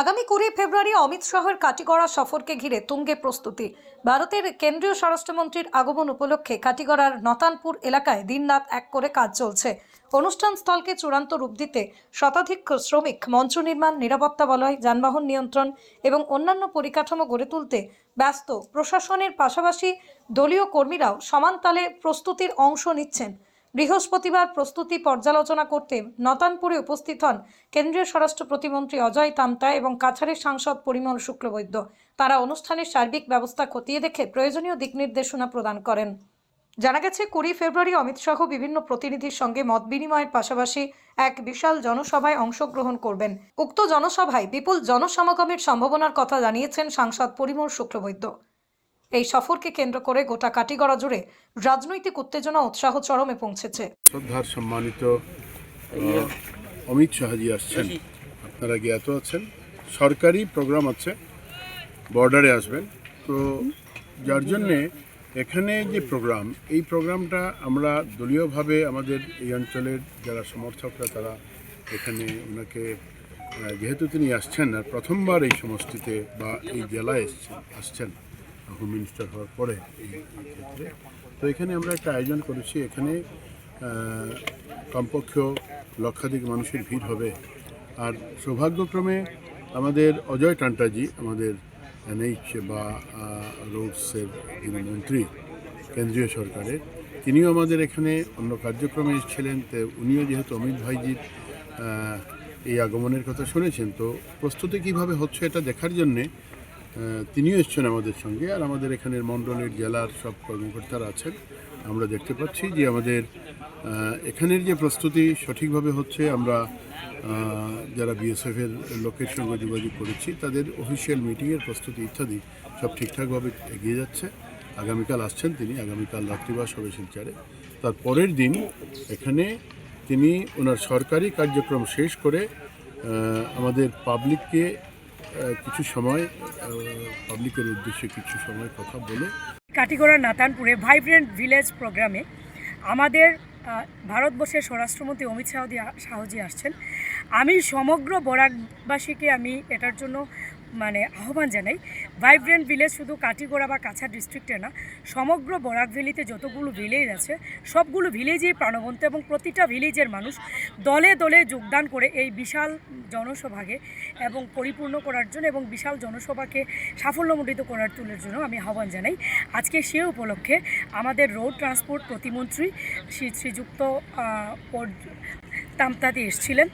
আগামী কুড়ি ফেব্রুয়ারি অমিত শাহের কাটিগড়া সফরকে ঘিরে তুঙ্গে প্রস্তুতি। ভারতের কেন্দ্রীয় স্বরাষ্ট্রমন্ত্রীর আগমন উপলক্ষে কাটিগড়ার নতানপুর এলাকায় দিনরাত এক করে কাজ চলছে। অনুষ্ঠান স্থলকে চূড়ান্ত রূপ দিতে শতাধিক শ্রমিক মঞ্চ নির্মাণ, নিরাপত্তা বলয়, যানবাহন নিয়ন্ত্রণ এবং অন্যান্য পরিকাঠামো গড়ে তুলতে ব্যস্ত। প্রশাসনের পাশাপাশি দলীয় কর্মীরাও সমান তালে প্রস্তুতির অংশ নিচ্ছেন। বৃহস্পতিবার প্রস্তুতি পর্যালোচনা করতে নতানপুরে উপস্থিত হন কেন্দ্রীয় স্বরাষ্ট্র প্রতিমন্ত্রী অজয় তামতা এবং কাছাড়ের সাংসদ পরিমল শুক্লবৈদ্য। তারা অনুষ্ঠানের সার্বিক ব্যবস্থা খতিয়ে দেখে প্রয়োজনীয় দিক নির্দেশনা প্রদান করেন। জানা গেছে, কুড়ি ফেব্রুয়ারি অমিত শাহ বিভিন্ন প্রতিনিধির সঙ্গে মত বিনিময়ের পাশাপাশি এক বিশাল জনসভায় অংশগ্রহণ করবেন। উক্ত জনসভায় বিপুল জনসমাগমের সম্ভাবনার কথা জানিয়েছেন সাংসদ পরিমল শুক্লবৈদ্য। এই সফরকে কেন্দ্র করে গোটা কাটিগড়া জুড়ে রাজনৈতিক উত্তেজনা, উৎসাহ চরমে পৌঁছেছে। শ্রদ্ধার সম্মানিত অমিত শাহজি আসছেন। আপনারা জ্ঞাত আছেন? সরকারি প্রোগ্রাম আছে, বর্ডারে আসবেন। তো যার জন্যে এখানে যে প্রোগ্রাম, এই প্রোগ্রামটা আমরা দলীয়ভাবে আমাদের এই অঞ্চলের যারা সমর্থকরা, তারা এখানে ওনাকে যেহেতু তিনি আসছেন আর প্রথমবার এই সমষ্টিতে বা এই জেলায় এসছেন, আসছেন হোম মিনিস্টার হওয়ার পরে এই ক্ষেত্রে। তো এখানে আমরা একটা আয়োজন করেছি, এখানে কমপক্ষে লক্ষাধিক মানুষের ভিড় হবে। আর সৌভাগ্যক্রমে আমাদের অজয় টান্টাজি, আমাদের এনএইচ বা রোডসের যিনি মন্ত্রী, কেন্দ্রীয় সরকারের, তিনিও আমাদের এখানে অন্য কার্যক্রমে এসেছিলেন। তো উনিও যেহেতু অমিত ভাইজির এই আগমনের কথা শুনেছেন, তো প্রস্তুতি কীভাবে হচ্ছে এটা দেখার জন্যে তিনিও এসছেন আমাদের সঙ্গে আর আমাদের এখানের মণ্ডলের জেলার সব কর্মকর্তারা আছেন। আমরা দেখতে পাচ্ছি যে আমাদের এখানের যে প্রস্তুতি সঠিকভাবে হচ্ছে আমরা যারা বিএসএফের লোকের সঙ্গে যোগাযোগ করেছি, তাদের অফিসিয়াল মিটিংয়ের প্রস্তুতি ইত্যাদি সব ঠিকঠাকভাবে এগিয়ে যাচ্ছে। আগামীকাল আসছেন তিনি, আগামীকাল রাত্রিবাস হবে শিলচরে। তার পরের দিন এখানে তিনি ওনার সরকারি কার্যক্রম শেষ করে আমাদের পাবলিককে কিছু সময় পাবলিকের উদ্দেশ্যে কিছু সময় কথা বলে। কাটিগড়া নাতানপুরে ভাইব্রেন্ট ভিলেজ প্রোগ্রামে আমাদের ভারতবর্ষের স্বরাষ্ট্রমন্ত্রী অমিত শাহজি আসছেন। আমি সমগ্র বরাকবাসীকে আমি এটার জন্য মানে আহ্বান জানাই ভাইব্রেন্ট ভিলেজ শুধু কাটিগড়া বা কাছা ডিস্ট্রিক্টে না, সমগ্র বরাক ভ্যালিতে যতগুলো ভিলেজ আছে, সবগুলো ভিলেজেই প্রাণবন্ত এবং প্রতিটা ভিলেজের মানুষ দলে দলে যোগদান করে এই বিশাল জনসভাকে এবং পরিপূর্ণ করার জন্য এবং বিশাল জনসভাকে সাফল্যমণ্ডিত করার তুলের জন্য আমি আহ্বান জানাই। আজকে সে উপলক্ষে আমাদের রোড ট্রান্সপোর্ট প্রতিমন্ত্রী শ্রী শ্রীযুক্ত তামতাদি এসেছিলেন।